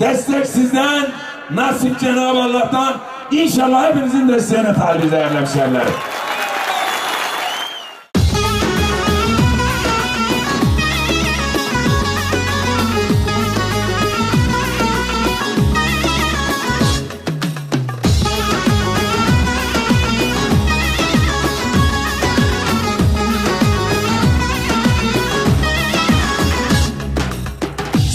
Destek sizden, nasip Cenab-ı Allah'tan. İnşallah hepinizin desteğine talibiz değerli hemşehrilerim.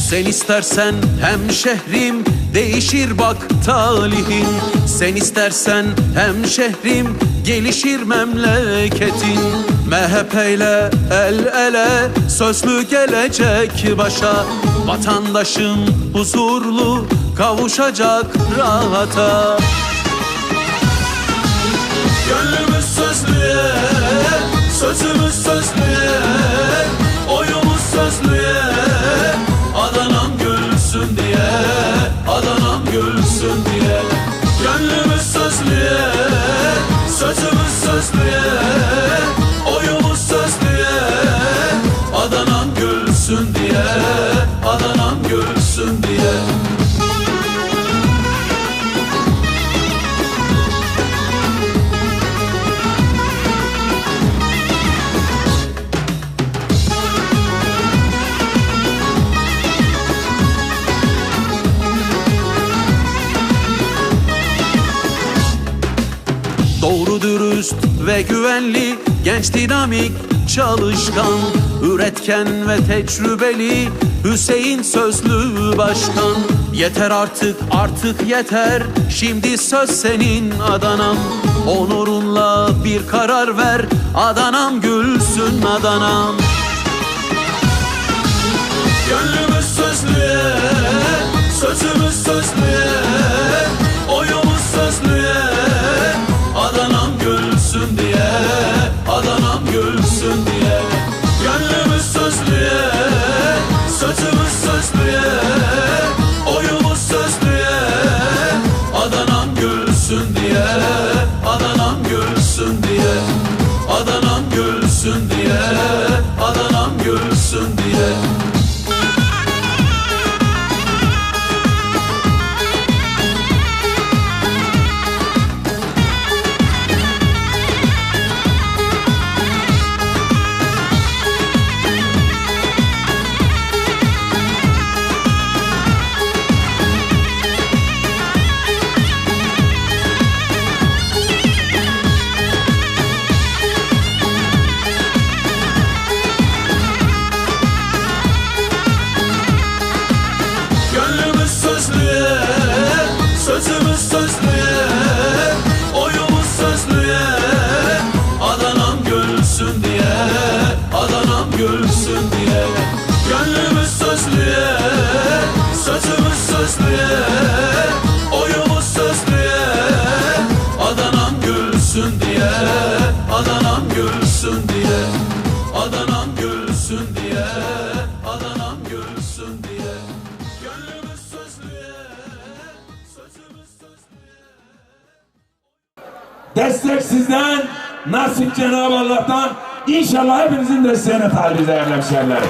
Sen istersen hem şehrim değişir bak talihin. Sen istersen hem şehrim gelişir memleketin. MHP ile el ele sözlü gelecek başa. Vatandaşın huzurlu kavuşacak rahata gülsün diye. Gönlümüz sözlüye, sözümüz Doğru dürüst ve güvenli Genç dinamik çalışkan Üretken ve tecrübeli Hüseyin Sözlü Başkan. Yeter artık artık yeter Şimdi söz senin Adanam. Onurunla bir karar ver Adanam gülsün Adanam. Gönlümüz sözlüye, gülsün diye, Adanam gülsün diye. Gönlümüz sözlüye, sözümüz sözlüye, oyumuz sözlüye. Adanam gülsün diye, Adanam gülsün diye. Adanam gülsün diye, sözümüz sözlüye, oyumuz sözlüye. Adanam gülsün diye, Adanam gülsün diye. Gönlümüz sözlüye, sözümüz sözlüye, oyumuz sözlüye. Adanam gülsün diye, Adanam gülsün diye. Adanam gülsün diye, Destek sizden, nasip Cenab-ı Allah'tan. İnşallah hepinizin desteğine talibiz değerli hemşehrilerim.